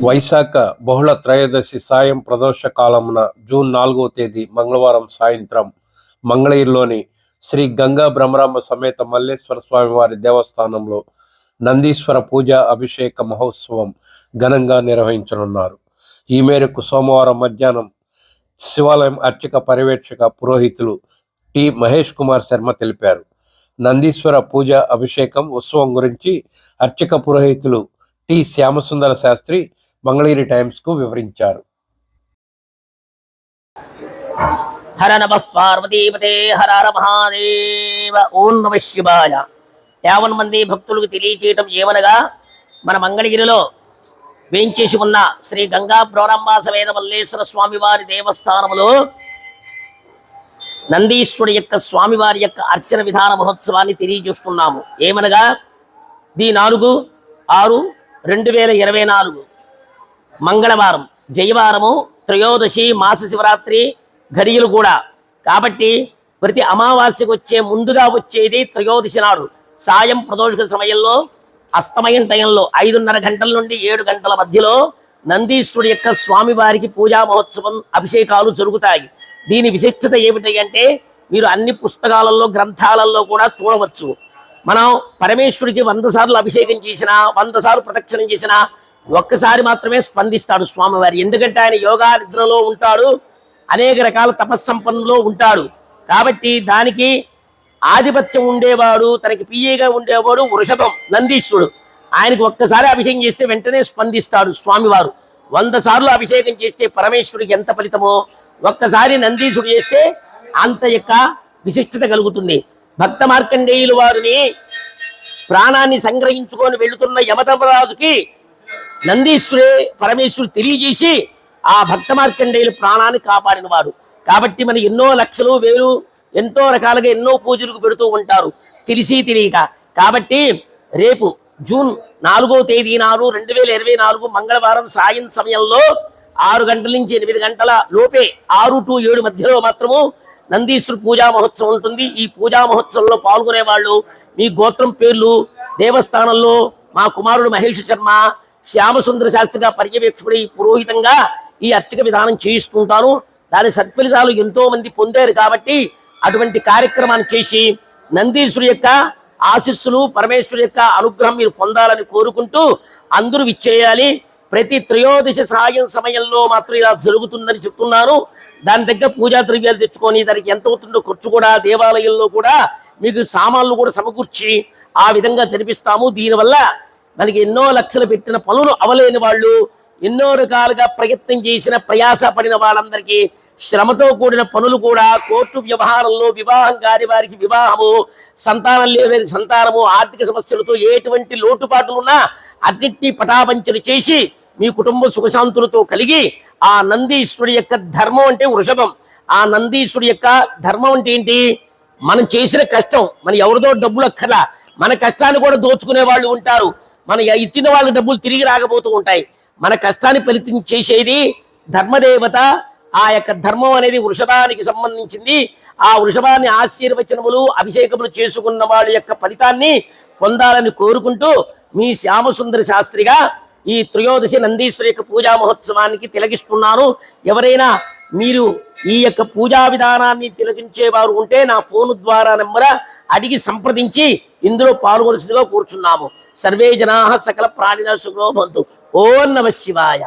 వైశాఖ బహుళ త్రయోదశి సాయం ప్రదోష కాలమున జూన్ నాలుగవ తేదీ మంగళవారం సాయంత్రం మంగళగిరిలోని శ్రీ గంగా బ్రహ్మరామ సమేత మల్లేశ్వర స్వామి వారి దేవస్థానంలో నందీశ్వర పూజ అభిషేక మహోత్సవం ఘనంగా నిర్వహించనున్నారు. ఈ మేరకు సోమవారం మధ్యాహ్నం శివాలయం అర్చక పర్యవేక్షక పురోహితులు టి మహేష్ కుమార్ శర్మ తెలిపారు. నందీశ్వర పూజ అభిషేకం ఉత్సవం గురించి అర్చక పురోహితులు టి శ్యామసుందర శాస్త్రి మంగళగిరి టైమ్స్కు వివరించారు. హర నమ పార్వతీపతే హర హర మహాదేవ ఓం నమ శివాయ. యావన్ మంది భక్తులకు తెలియచేయటం ఏమనగా మన మంగళగిరిలో వేయించేసి ఉన్న శ్రీ గంగా ప్రోరంభ సమేత మల్లేశ్వర స్వామివారి దేవస్థానములో నందీశ్వరుడి యొక్క స్వామివారి యొక్క అర్చన విధాన మహోత్సవాన్ని తెలియజేస్తున్నాము. ఏమనగా ది నాలుగు ఆరు రెండు వేల ఇరవై నాలుగు. మంగళవారం జయవారము త్రయోదశి మాస శివరాత్రి ఘడియలు కూడా. కాబట్టి ప్రతి అమావాస్యకు వచ్చే ముందుగా వచ్చేది త్రయోదశి నాడు. సాయం ప్రదోషక సమయంలో అస్తమయం టైంలో ఐదున్నర గంటల నుండి ఏడు గంటల మధ్యలో నందీశ్వరుడి యొక్క స్వామివారికి పూజా మహోత్సవం అభిషేకాలు జరుగుతాయి. దీని విశిష్టత ఏమిటి అంటే మీరు అన్ని పుస్తకాలలో గ్రంథాలలో కూడా చూడవచ్చు. మనం పరమేశ్వరుడికి వంద సార్లు అభిషేకం చేసినా వంద సార్లు ప్రదక్షిణం చేసినా ఒక్కసారి మాత్రమే స్పందిస్తాడు స్వామివారి. ఎందుకంటే ఆయన యోగా నిద్రలో ఉంటాడు అనేక రకాల తపస్సంపన్నులో ఉంటాడు. కాబట్టి దానికి ఆధిపత్యం ఉండేవాడు తనకి పియ్యగా ఉండేవాడు వృషభం నందీశ్వరుడు. ఆయనకు ఒక్కసారి అభిషేకం చేస్తే వెంటనే స్పందిస్తాడు స్వామివారు. వంద సార్లు అభిషేకం చేస్తే పరమేశ్వరుడికి ఎంత ఫలితమో ఒక్కసారి నందీశుడు చేస్తే అంత యొక్క విశిష్టత కలుగుతుంది. భక్త మార్కండేయులు వారిని ప్రాణాన్ని సంగ్రహించుకొని వెళుతున్న యమధర్మరాజుకి నందీశ్వరే పరమేశ్వరుడు తెలియజేసి ఆ భక్త మార్కండేయులు ప్రాణాన్ని కాపాడినవాడు. కాబట్టి మన ఎన్నో లక్షలు వేలు ఎంతో రకాలుగా ఎన్నో పూజలకు పెడుతూ ఉంటారు. తెలిసి తెలియక. కాబట్టి రేపు జూన్ నాలుగో తేదీ నాడు రెండు వేల ఇరవై నాలుగు మంగళవారం సాయం సమయంలో ఆరు గంటల నుంచి ఎనిమిది గంటల లోపే ఆరు టు ఏడు మధ్యలో మాత్రము నందీశ్వర పూజా మహోత్సవం ఉంటుంది. ఈ పూజా మహోత్సవంలో పాల్గొనే వాళ్ళు మీ గోత్రం పేర్లు దేవస్థానంలో మా కుమారుడు మహేష్ శర్మ శ్యామసుందర శాస్త్రిగా పర్యవేక్షకుడై పురోహితంగా ఈ అర్చక విధానం చేయిస్తుంటాను. దాని సత్ఫలితాలు ఎంతో మంది పొందారు కాబట్టి అటువంటి కార్యక్రమాన్ని చేసి నందీశ్వరు యొక్క ఆశిస్సులు పరమేశ్వరు యొక్క అనుగ్రహం మీరు పొందాలని కోరుకుంటూ అందరూ విచ్చేయాలి. ప్రతి త్రయోదశ సాయం సమయంలో మాత్రం ఇలా జరుగుతుందని చెప్తున్నాను. దాని దగ్గర పూజా ద్రవ్యాలు తెచ్చుకొని దానికి ఎంత అవుతుందో ఖర్చు కూడా దేవాలయంలో కూడా మీకు సామాన్లు కూడా సమకూర్చి ఆ విధంగా జరిపిస్తాము. దీనివల్ల మనకి ఎన్నో లక్షలు పెట్టిన పనులు అవలేని వాళ్ళు ఎన్నో రకాలుగా ప్రయత్నం చేసిన ప్రయాస పడిన వాళ్ళందరికీ శ్రమతో కూడిన పనులు కూడా కోర్టు వ్యవహారంలో వివాహం కాని వారికి వివాహము సంతానం లేని సంతానము ఆర్థిక సమస్యలతో ఎటువంటి లోటుపాట్లు ఉన్నా అన్నిటినీ పటాపంచలు చేసి మీ కుటుంబ సుఖశాంతులతో కలిగి ఆ నందీశ్వరుడి యొక్క ధర్మం అంటే వృషభం. ఆ నందీశ్వరుడి యొక్క ధర్మం అంటే ఏంటి? మనం చేసిన కష్టం మన ఎవరిదో డబ్బులు అక్కర్లా మన కష్టాన్ని కూడా దోచుకునే వాళ్ళు ఉంటారు. మన ఇచ్చిన వాళ్ళ డబ్బులు తిరిగి రాకపోతూ ఉంటాయి. మన కష్టాన్ని ఫలితం చేసేది ధర్మదేవత. ఆ యొక్క ధర్మం అనేది వృషభానికి సంబంధించింది. ఆ వృషభాన్ని ఆశీర్వచనములు అభిషేకములు చేసుకున్న వాళ్ళ యొక్క ఫలితాన్ని పొందాలని కోరుకుంటూ మీ శ్యామసుందర శాస్త్రిగా ఈ త్రయోదశి నందీశ్వరి యొక్క పూజా మహోత్సవానికి తిలగిస్తున్నాను ఎవరైనా మీరు ఈ యొక్క పూజా విధానాన్ని తిలకించేవారు ఉంటే నా ఫోన్ ద్వారా నెంబర్ అడిగి సంప్రదించి ఇందులో పాల్గొనవలసిందిగా కూర్చున్నాము. సర్వే జనా సకల ప్రాణిన శుభ్రోభంతు ఓ నమ శివాయ.